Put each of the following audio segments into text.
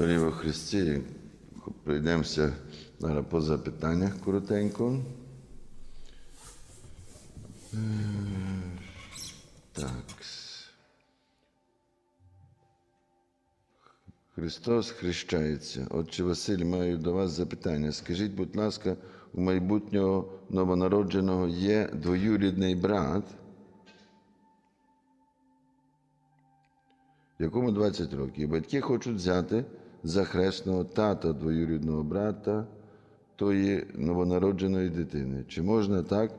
Дорогі во Христі, пройдемося зараз по запитаннях коротенько. Е, Так. Христос хрещається. Отче Василь, маю до вас запитання. Скажіть, будь ласка, у майбутнього новонародженого є двоюрідний брат, якому 20 років. Батьки хочуть взяти за хресного тата двоюрідного брата тої новонародженої дитини. Чи можна так,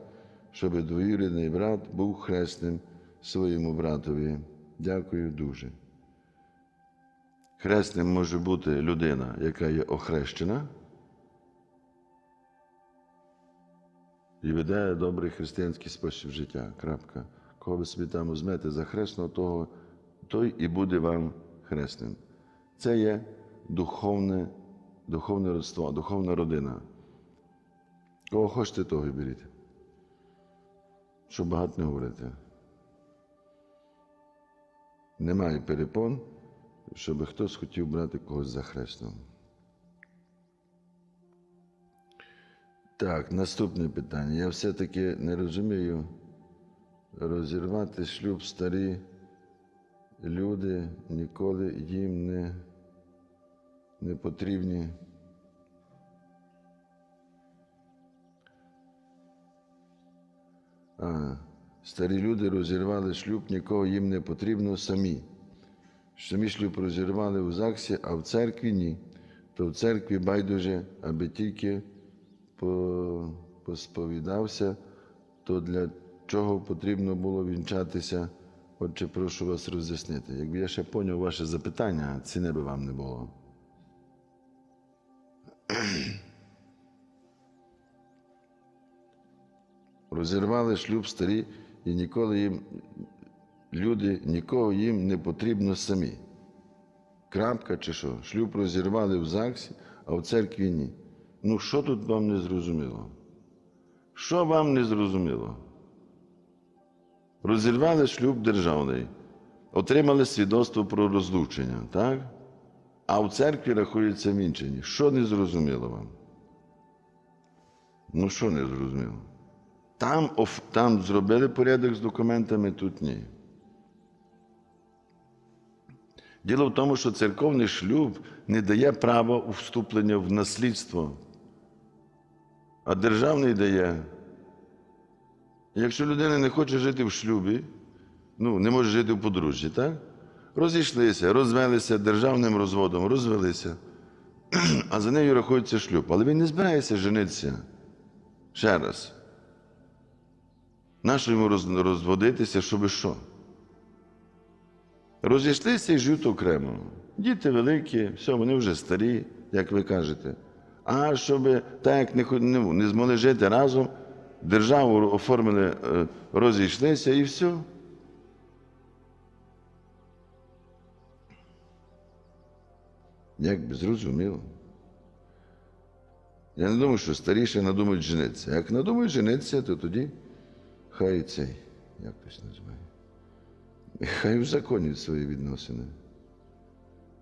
щоб двоюрідний брат був хресним своєму братові? Дякую дуже. Хресним може бути людина, яка є охрещена і веде добрий християнський спосіб життя. Крапка. Кого ви собі там візьмете за хресного, того, той і буде вам хресним. Це є духовне, духовне родство, духовна родина. Кого хочете, того і беріть. Щоб багато не говорити. Немає перепон щоб хтось хотів брати когось за хресном. Так, наступне питання. Я все-таки не розумію розірвати шлюб старі люди ніколи їм не, не потрібні. А, старі люди розірвали шлюб, нікого їм не потрібно самі. Самі шлюб розірвали у ЗАГСі, а в церкві ні. То в церкві байдуже, аби тільки по- посповідався, то для чого потрібно було вінчатися? Отже, прошу вас роз'яснити. Якби я ще поняв ваше запитання, ціни би вам не було. Розірвали шлюб старі і ніколи їм люди, нікого їм не потрібно самі. Крапка чи що? Шлюб розірвали в ЗАГСі, а в церкві ні. Ну, що тут вам не зрозуміло? Що вам не зрозуміло? Розірвали шлюб державний, отримали свідоцтво про розлучення, так? А в церкві рахуються вінчені. Що не зрозуміло вам? Ну, що не зрозуміло? Там, там зробили порядок з документами, тут ні. Діло в тому, що церковний шлюб не дає права вступлення в наслідство, а державний дає. Якщо людина не хоче жити в шлюбі, ну, не може жити в подружжі, так? Розійшлися, розвелися державним розводом, розвелися, а за нею рахується шлюб. Але він не збирається женитися. Ще раз. Нащо йому роз- розводитися, щоби що? Розійшлися і живуть окремо. Діти великі, все, вони вже старі, як ви кажете. А щоб так як не, не, не змогли жити разом, державу оформили, е, розійшлися і все. Як би зрозуміло. Я не думаю, що старіші надумають женитися. Як надумають женитися, то тоді хай цей, як хтось називає. Хай узаконюють свої відносини.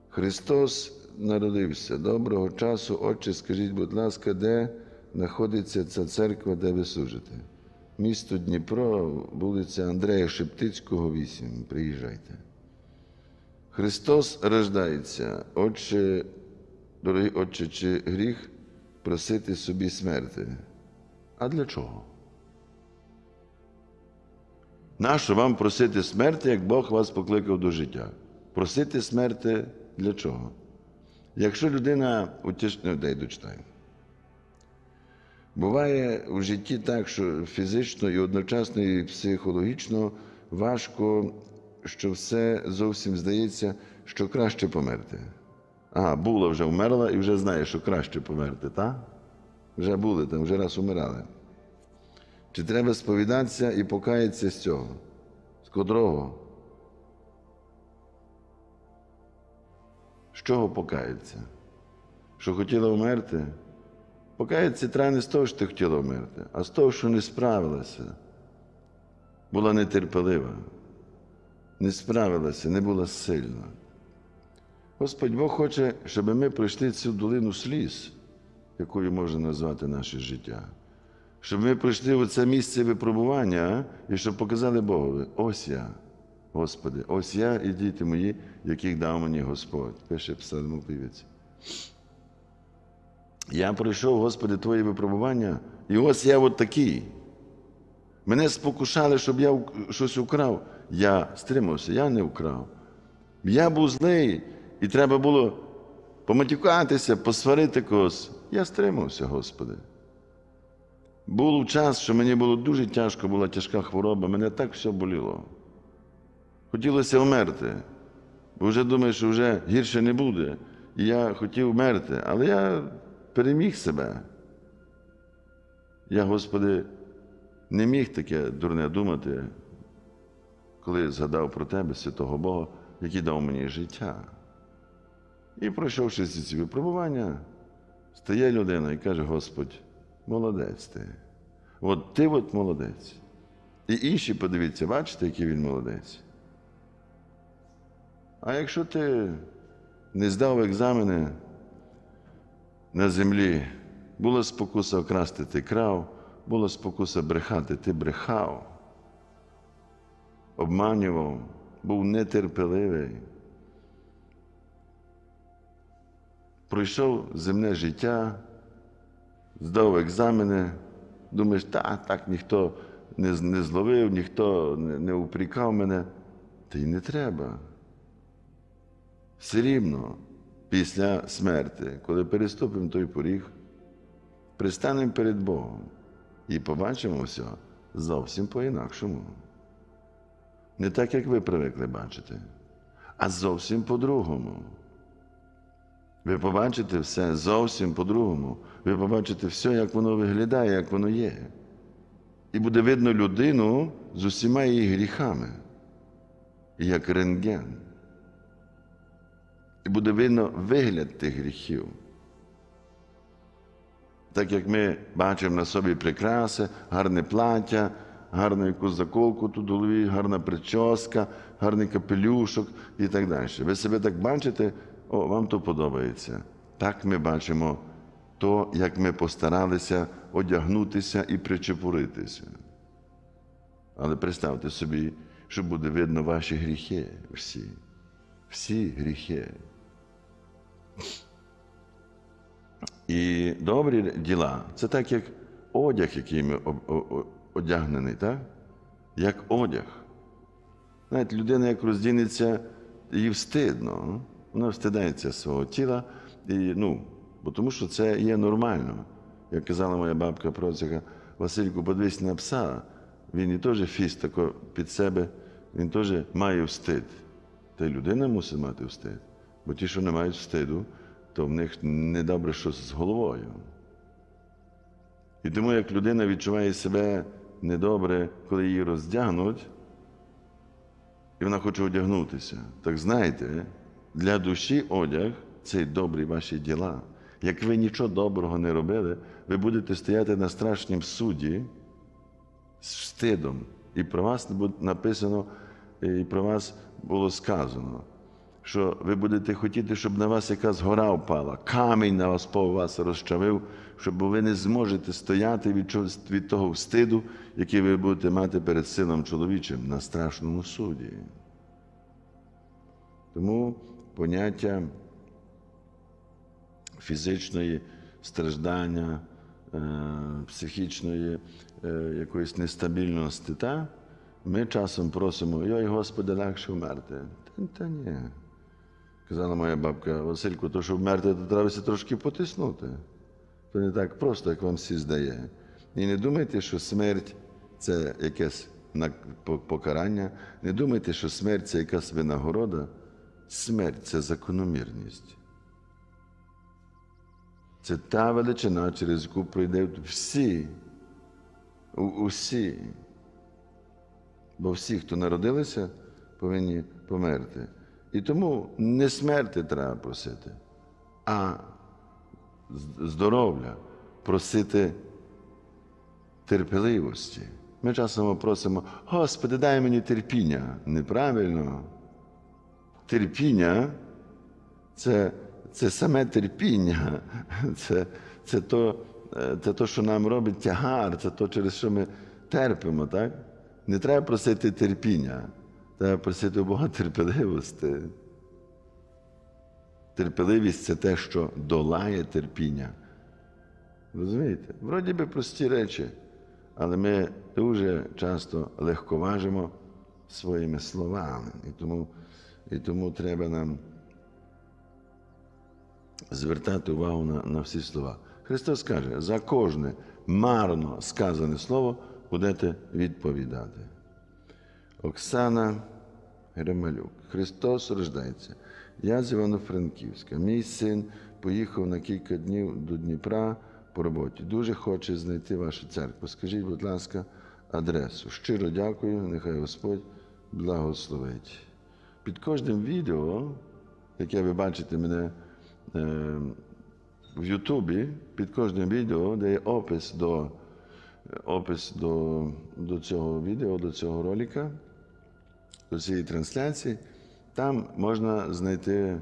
Христос народився. Доброго часу, Отче, скажіть, будь ласка, де знаходиться ця церква, де ви служите? Місто Дніпро, вулиця Андрея Шептицького, 8. Приїжджайте. Христос рождається. Отче, дорогий Отче, чи гріх просити собі смерти? А для чого? Нащо вам просити смерти, як Бог вас покликав до життя? Просити смерти для чого? Якщо людина утіш... ну, дай дочитаю. Буває у житті так, що фізично і одночасно і психологічно важко, що все зовсім здається, що краще померти. Ага, була вже вмерла і вже знає, що краще померти, так? Вже були там, вже раз умирали. Чи треба сповідатися і покаятися з цього? З котрого? З чого покаятися? Що хотіла вмерти? Покаятися треба не з того, що ти хотіла вмерти, а з того, що не справилася. Була нетерпелива, не справилася, не була сильна. Господь Бог хоче, щоб ми пройшли цю долину сліз, якою можна назвати наше життя. Щоб ми пройшли в це місце випробування і щоб показали Богові, ось я, Господи, ось я і діти мої, яких дав мені Господь, пише псалмопівець. Я пройшов, Господи, Твої випробування, і ось я от такий. Мене спокушали, щоб я щось украв. Я стримався, я не вкрав. Я був злий, і треба було поматюкатися, посварити когось. Я стримався, Господи. Був час, що мені було дуже тяжко, була тяжка хвороба, мене так все боліло. Хотілося вмерти, бо вже думаю, що вже гірше не буде. І я хотів вмерти, але я переміг себе. Я, Господи, не міг таке дурне думати, коли згадав про Тебе, святого Бога, який дав мені життя. І пройшовши ці ці випробування, стає людина і каже: Господь, молодець ти. От ти от молодець. І інші, подивіться, бачите, який він молодець. А якщо ти не здав екзамени на землі, була спокуса окрасти, ти крав, була спокуса брехати, ти брехав, обманював, був нетерпеливий. Пройшов земне життя, здав екзамени, думаєш, та, так ніхто не, не зловив, ніхто не, не упрікав мене. Та й не треба. Все рівно після смерти, коли переступимо той поріг, пристанемо перед Богом і побачимо все зовсім по-інакшому. Не так, як ви привикли бачити, а зовсім по-другому. Ви побачите все зовсім по-другому. Ви побачите все, як воно виглядає, як воно є. І буде видно людину з усіма її гріхами, як рентген. І буде видно вигляд тих гріхів. Так як ми бачимо на собі прикраси, гарне плаття, гарну якусь заколку тут голові, гарна прическа, гарний капелюшок і так далі. Ви себе так бачите, о, вам то подобається. Так ми бачимо то, як ми постаралися одягнутися і причепуритися. Але представте собі, що буде видно ваші гріхи всі. Всі гріхи. І добрі діла це так, як одяг, який ми одягнений, так? Як одяг. Знаєте, людина, як роздінеться, їй встидно. Вона встидається свого тіла, і, ну, бо тому що це є нормально. Як казала моя бабка Процяка, Васильку, подивись на пса, він і теж фіст тако під себе, він теж має встид. Та й людина мусить мати встид. Бо ті, що не мають встиду, то в них недобре щось з головою. І тому, як людина відчуває себе недобре, коли її роздягнуть, і вона хоче одягнутися, так знайте, для душі одяг це добрі ваші діла. Як ви нічого доброго не робили, ви будете стояти на страшнім суді з встидом. І про вас буде написано, і про вас було сказано, що ви будете хотіти, щоб на вас якась гора впала, камінь на вас по вас розчавив, щоб ви не зможете стояти від, того встиду, який ви будете мати перед сином чоловічим на страшному суді. Тому поняття фізичної страждання, е, психічної е, якоїсь нестабільності, та? ми часом просимо, йой, Господи, легше вмерти. Та, та ні. Казала моя бабка Васильку, то що вмерти, то треба трошки потиснути. То не так просто, як вам всі здає. І не думайте, що смерть це якесь покарання. Не думайте, що смерть це якась винагорода. Смерть це закономірність. Це та величина, через яку пройдуть всі, усі. Бо всі, хто народилися, повинні померти. І тому не смерти треба просити, а здоров'я, просити терпеливості. Ми часом просимо, Господи, дай мені терпіння. Неправильно. Терпіння це, це саме терпіння, це, це, то, е, це то, що нам робить тягар, це то, через що ми терпимо, так? Не треба просити терпіння, треба просити у Бога терпеливості. Терпеливість це те, що долає терпіння. Розумієте? Вроді би прості речі, але ми дуже часто легковажимо своїми словами. І тому, і тому треба нам звертати увагу на, на всі слова. Христос каже, за кожне марно сказане слово будете відповідати. Оксана Гремалюк. Христос рождається. Я з Івано-Франківська. Мій син поїхав на кілька днів до Дніпра по роботі. Дуже хоче знайти вашу церкву. Скажіть, будь ласка, адресу. Щиро дякую, нехай Господь благословить. Під кожним відео, яке ви бачите мене е, в Ютубі, під кожним відео, де є опис до, опис до, до цього відео, до цього ролика, до цієї трансляції, там можна знайти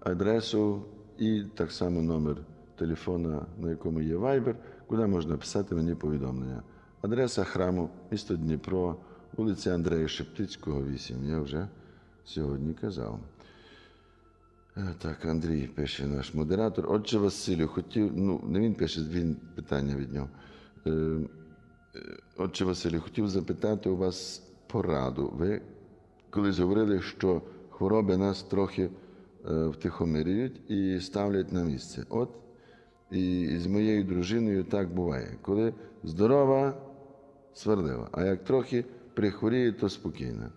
адресу і так само номер телефона, на якому є Viber, куди можна писати мені повідомлення. Адреса храму, місто Дніпро, вулиця Андрея Шептицького, 8. Я вже сьогодні казав. Е, Так, Андрій пише наш модератор. Отже, Василю, хотів, ну, не він пише, він питання від нього. Е, е, Отже, Василю, хотів запитати у вас пораду. Ви колись говорили, що хвороби нас трохи е, втихомирюють і ставлять на місце. От і з моєю дружиною так буває. Коли здорова, сварлива, а як трохи прихворіє, то спокійна.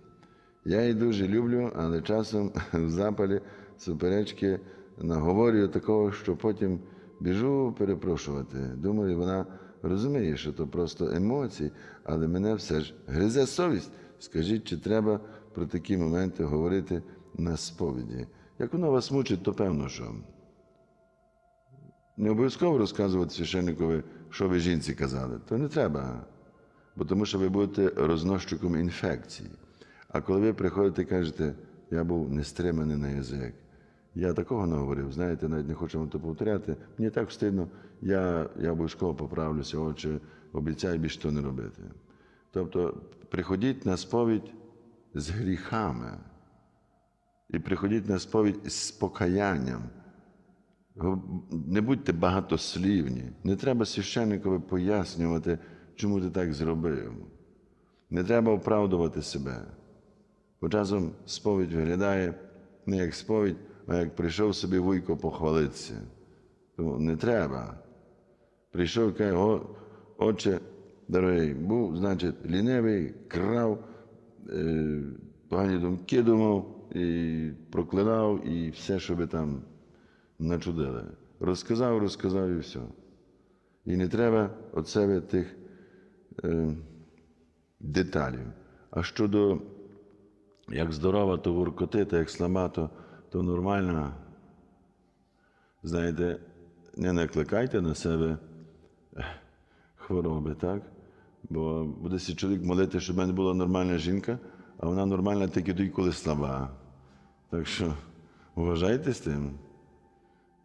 Я її дуже люблю, але часом в запалі суперечки наговорюю такого, що потім біжу перепрошувати. Думаю, вона розуміє, що то просто емоції, але мене все ж гризе совість. Скажіть, чи треба про такі моменти говорити на сповіді? Як воно вас мучить, то певно, що. Не обов'язково розказувати священникові, що ви жінці казали. То не треба. Бо тому що ви будете рознощиком інфекції. А коли ви приходите і кажете, я був нестриманий на язик, я такого не говорив, знаєте, навіть не хочу вам то повторяти. Мені так встидно, я, я обов'язково поправлюся, отче, обіцяю більше то не робити. Тобто, приходіть на сповідь з гріхами і приходіть на сповідь з покаянням. Не будьте багатослівні. Не треба священникові пояснювати, чому ти так зробив. Не треба оправдувати себе. Бо часом сповідь виглядає не як сповідь, а як прийшов собі вуйко похвалитися. Тому не треба. Прийшов каже, отче, дорогий, був, значить, лінивий, крав, погані думки думав, і проклинав, і все, що ви там начудили. Розказав, розказав і все. І не треба від себе тих е, деталів. А щодо як здорова, то воркотита, як слаба, то, то нормально. Знаєте, не накликайте на себе е, хвороби, так? Бо буде сі чоловік молити, щоб в мене була нормальна жінка, а вона нормальна тільки тоді, коли слаба. Так що вважайте з тим.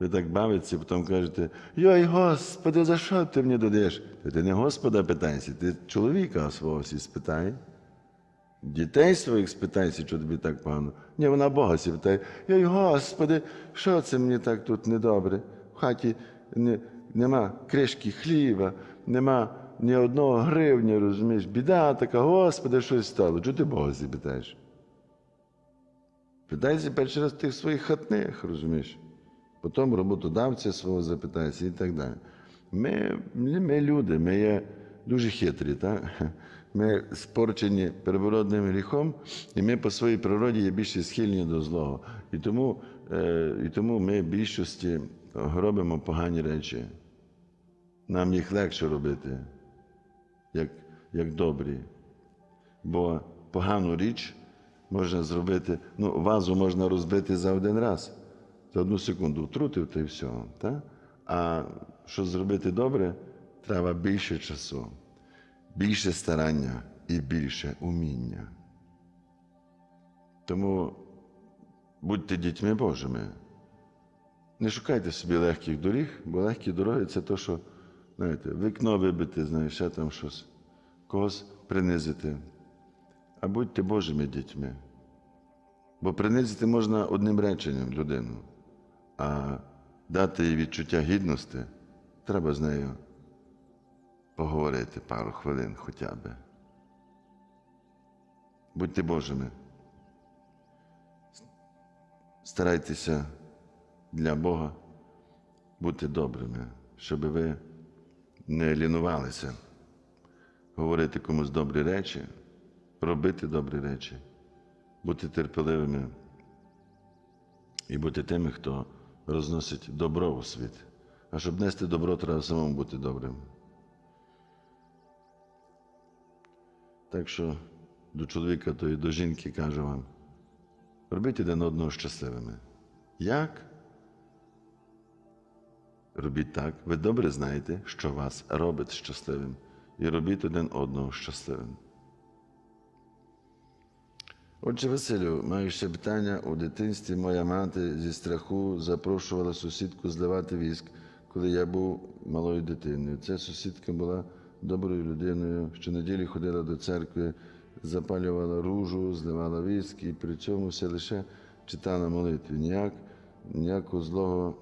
Ви так бавитеся, потім кажете, йой, Господи, за що ти мені додаєш? Ти не Господа питайся, ти чоловіка свого всі спитай. Дітей своїх спитайся, що тобі так погано. Ні, вона Бога сі питає, йой, Господи, що це мені так тут недобре? В хаті не, нема кришки хліба, нема ні одного гривня, розумієш, біда така, Господи, щось стало. Чого ти Бога сі питаєш? Питайся перший раз тих своїх хатних, розумієш? Потім роботодавця свого запитайся і так далі. Ми, ми люди, ми є дуже хитрі, так? ми спорчені первородним гріхом, і ми по своїй природі є більше схильні до злого. І тому, е, і тому ми в більшості робимо погані речі. Нам їх легше робити, як, як добрі. Бо погану річ можна зробити, ну, вазу можна розбити за один раз. За одну секунду втрутив та й все. Та? А щоб зробити добре, треба більше часу, більше старання і більше уміння. Тому будьте дітьми Божими, Не шукайте собі легких доріг, бо легкі дороги це то, що, знаєте, вікно вибити, знаєш, ще там щось, когось принизити. А будьте Божими дітьми. Бо принизити можна одним реченням людину, а дати їй відчуття гідності, треба з нею поговорити пару хвилин хоча б. Будьте Божими. Старайтеся для Бога бути добрими, щоб ви не лінувалися, говорити комусь добрі речі, робити добрі речі, бути терпеливими і бути тими, хто розносить добро у світ. А щоб нести добро, треба самому бути добрим. Так що до чоловіка, то і до жінки кажу вам, робіть один одного щасливими. Як? Робіть так. Ви добре знаєте, що вас робить щасливим. І робіть один одного щасливим. Отже, Василю, маю ще питання. У дитинстві моя мати зі страху запрошувала сусідку зливати віск, коли я був малою дитиною. Ця сусідка була доброю людиною. Щонеділі ходила до церкви, запалювала ружу, зливала віск, і при цьому все лише читала молитві. Ніяк, ніякого злого,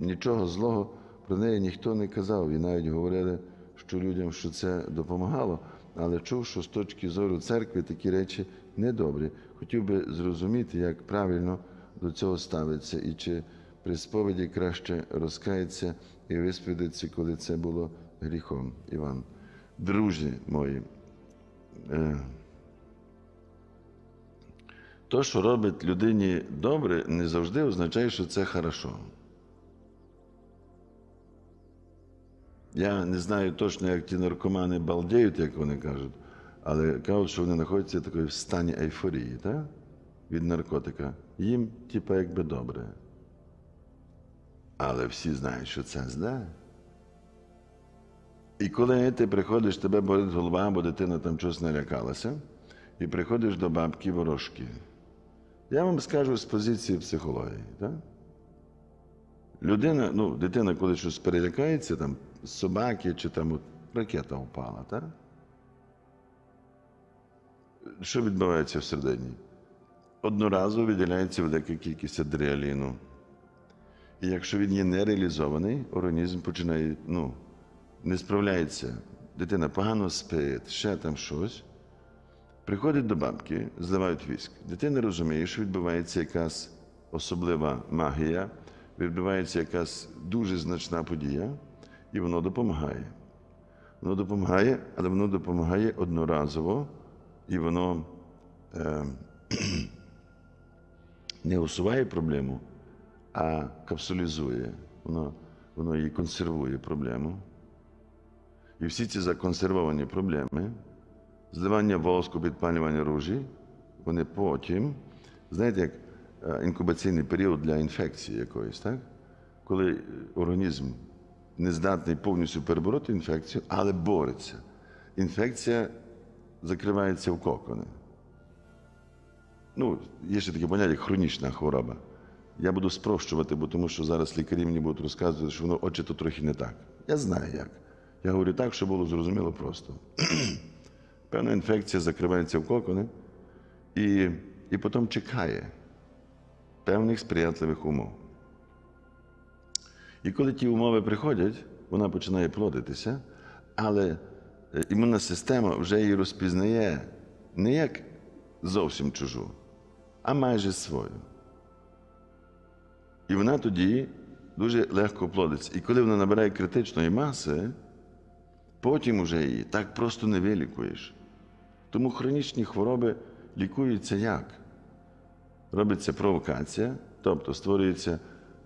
нічого злого про неї ніхто не казав. І навіть говорили, що людям, що це допомагало. Але чув, що з точки зору церкви такі речі недобрі. Хотів би зрозуміти, як правильно до цього ставиться, і чи при сповіді краще розкається і висповідатися, коли це було гріхом. Іван. Друзі мої, е, то, що робить людині добре, не завжди означає, що це хорошо. Я не знаю точно, як ті наркомани балдіють, як вони кажуть, але кажуть, що вони знаходяться в стані ейфорії так? від наркотика. Їм, типа, якби добре. Але всі знають, що це зле. І коли ти приходиш, тебе болить голова, бо дитина там щось налякалася, і приходиш до бабки ворожки. Я вам скажу з позиції психології. Так? Людина, ну, дитина, коли щось перелякається, там, собаки чи там ракета впала, так? Що відбувається всередині? Одноразово виділяється велика кількість адреаліну. І якщо він є не реалізований, організм починає, ну, не справляється. Дитина погано спить, ще там щось. Приходить до бабки, зливають віск. Дитина розуміє, що відбувається якась особлива магія, відбувається якась дуже значна подія, і воно допомагає. Воно допомагає, але воно допомагає одноразово, і воно е, не усуває проблему, а капсулізує. Воно, воно її консервує проблему. І всі ці законсервовані проблеми, зливання воску, підпалювання ружі, вони потім, знаєте, як е, інкубаційний період для інфекції якоїсь, так? коли організм не здатний повністю перебороти інфекцію, але бореться. Інфекція закривається в кокони. Ну, є ще таке поняття, як хронічна хвороба. Я буду спрощувати, бо тому що зараз лікарі мені будуть розказувати, що воно очі то трохи не так. Я знаю як. Я говорю так, щоб було зрозуміло просто. Певна інфекція закривається в кокони і, і потім чекає певних сприятливих умов. І коли ті умови приходять, вона починає плодитися, але е, імунна система вже її розпізнає не як зовсім чужу, а майже свою. І вона тоді дуже легко плодиться. І коли вона набирає критичної маси, потім уже її так просто не вилікуєш. Тому хронічні хвороби лікуються як? Робиться провокація, тобто створюються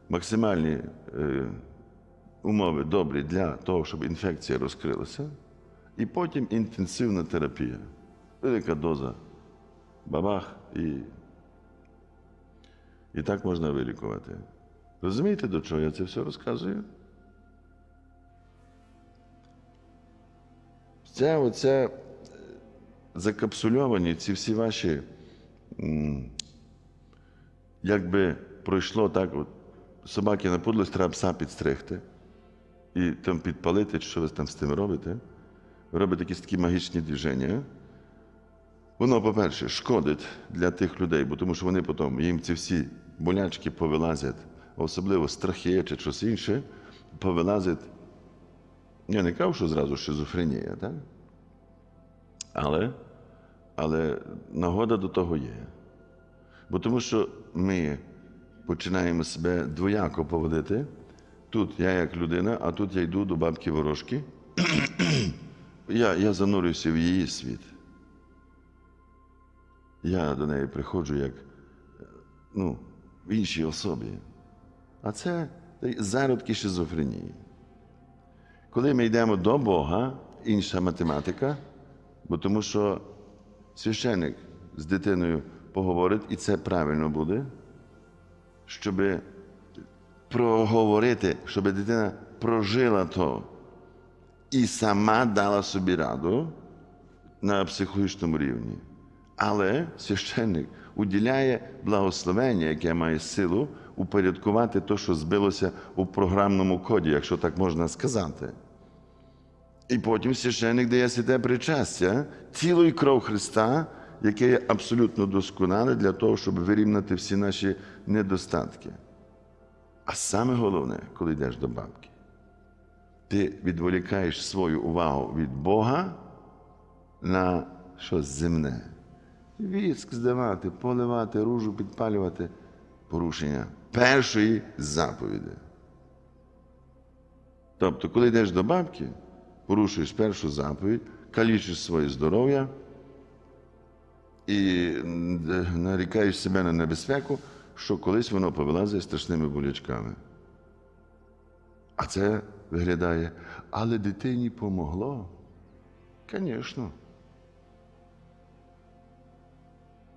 максимальні е, умови добрі для того, щоб інфекція розкрилася, і потім інтенсивна терапія. Велика доза бабах і, і так можна вилікувати. Розумієте, до чого я це все розказую? Ця оця е, закапсульовані ці всі ваші, якби пройшло так, от, собаки напудлись, треба пса підстригти і там підпалити, чи що ви там з тим робите. Ви робите якісь такі магічні движення. Воно, по-перше, шкодить для тих людей, бо тому що вони потім їм ці всі болячки повилазять, особливо страхи чи щось інше, повилазять. Я не кажу, що зразу шизофренія, так? Але, але нагода до того є. Бо тому що ми починаємо себе двояко поводити. Тут я як людина, а тут я йду до бабки ворожки. я, я занурююся в її світ. Я до неї приходжу як ну, в іншій особі. А це зародки шизофренії. Коли ми йдемо до Бога, інша математика, бо тому що священник з дитиною поговорить, і це правильно буде, щоб проговорити, щоб дитина прожила то і сама дала собі раду на психологічному рівні. Але священник уділяє благословення, яке має силу упорядкувати те, що збилося у програмному коді, якщо так можна сказати. І потім священник дає святе причастя, тіло і кров Христа, яке є абсолютно досконале для того, щоб вирівняти всі наші недостатки. А саме головне, коли йдеш до бабки, ти відволікаєш свою увагу від Бога на щось земне. Віск здавати, поливати, ружу підпалювати порушення першої заповіді. Тобто, коли йдеш до бабки, порушуєш першу заповідь, калічиш своє здоров'я і нарікаєш себе на небезпеку, що колись воно повилазить страшними болячками. А це виглядає, але дитині помогло. Звісно.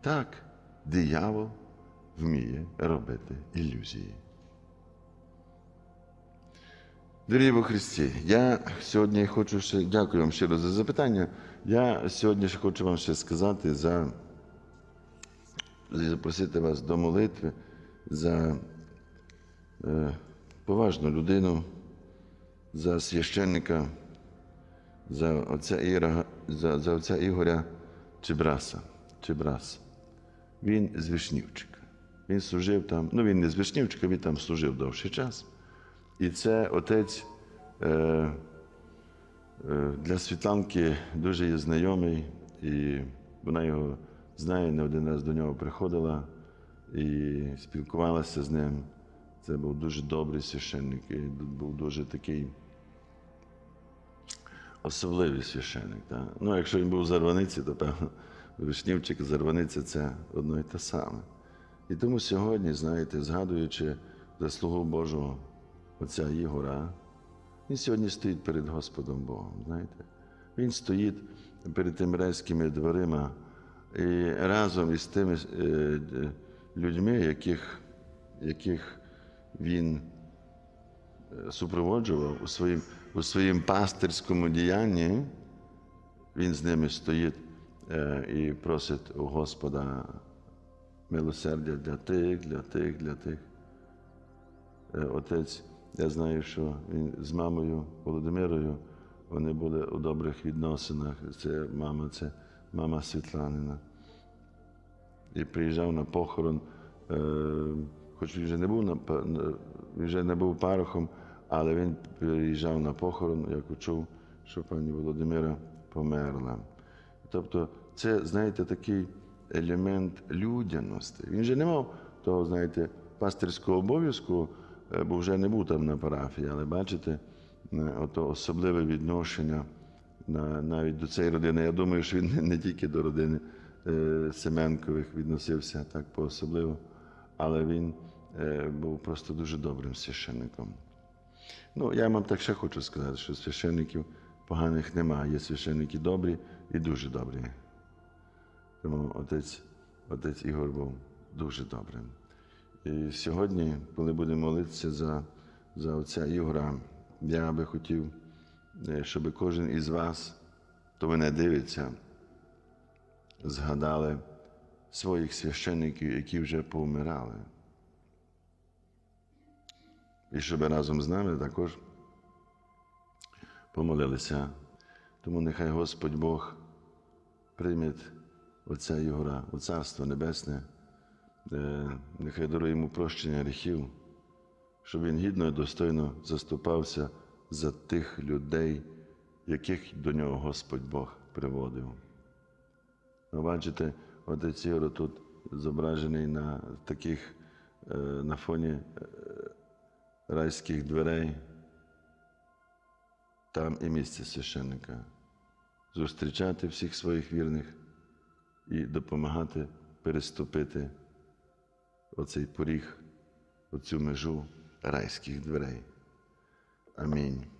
Так, диявол вміє робити ілюзії. Дорогі во Христі, я сьогодні хочу ще дякую вам щиро за запитання. Я сьогодні ще хочу вам ще сказати за запросити вас до молитви за е, поважну людину, за священника, за отця, Іра, за, за отця Ігоря Чебраса. Чебрас. Він з Вишнівчика. Він служив там, ну він не з Вишнівчика, він там служив довший час. І це отець е, е, для Світланки дуже є знайомий, і вона його знає, не один раз до нього приходила і спілкувалася з ним. Це був дуже добрий священник, і був дуже такий особливий священник. Так? Ну, якщо він був в Зарваниці, то певно, Вишнівчик, Зарваниця це одно і те саме. І тому сьогодні, знаєте, згадуючи заслугу Божого отця Ігора, він сьогодні стоїть перед Господом Богом. знаєте. Він стоїть перед тими райськими дверима і разом із тими е, е, людьми, яких, яких він е, супроводжував у своїм, у своїм пастирському діянні, він з ними стоїть і просить у Господа милосердя для тих, для тих, для тих. Отець, я знаю, що він з мамою Володимирою, вони були у добрих відносинах. Це мама, це мама Світланина. І приїжджав на похорон, е, хоч він вже не був на, він вже не був парохом, але він приїжджав на похорон, як почув, що пані Володимира померла. Тобто, це, знаєте, такий елемент людяності. Він же не мав того, знаєте, пастирського обов'язку, бо вже не був там на парафії, але бачите, е, ото особливе відношення навіть до цієї родини. Я думаю, що він не, тільки до родини е, Семенкових відносився так по-особливо, але він е, був просто дуже добрим священником. Ну, я вам так ще хочу сказати, що священників поганих немає. Є священники добрі і дуже добрі. Тому отець, отець Ігор був дуже добрим. І сьогодні, коли будемо молитися за, за отця Ігора, я би хотів, е, щоб кожен із вас, хто мене дивиться, згадали своїх священників, які вже повмирали. і щоб разом з нами також помолилися. Тому нехай Господь Бог прийме Отця Ігора у Царство Небесне, нехай дарує йому прощення гріхів, щоб він гідно і достойно заступався за тих людей, яких до нього Господь Бог приводив. Ви бачите, отець Ігор тут зображений на таких е, на фоні е, райських дверей. Там і місце священника. Зустрічати всіх своїх вірних і допомагати переступити оцей поріг, оцю межу райських дверей. Амінь.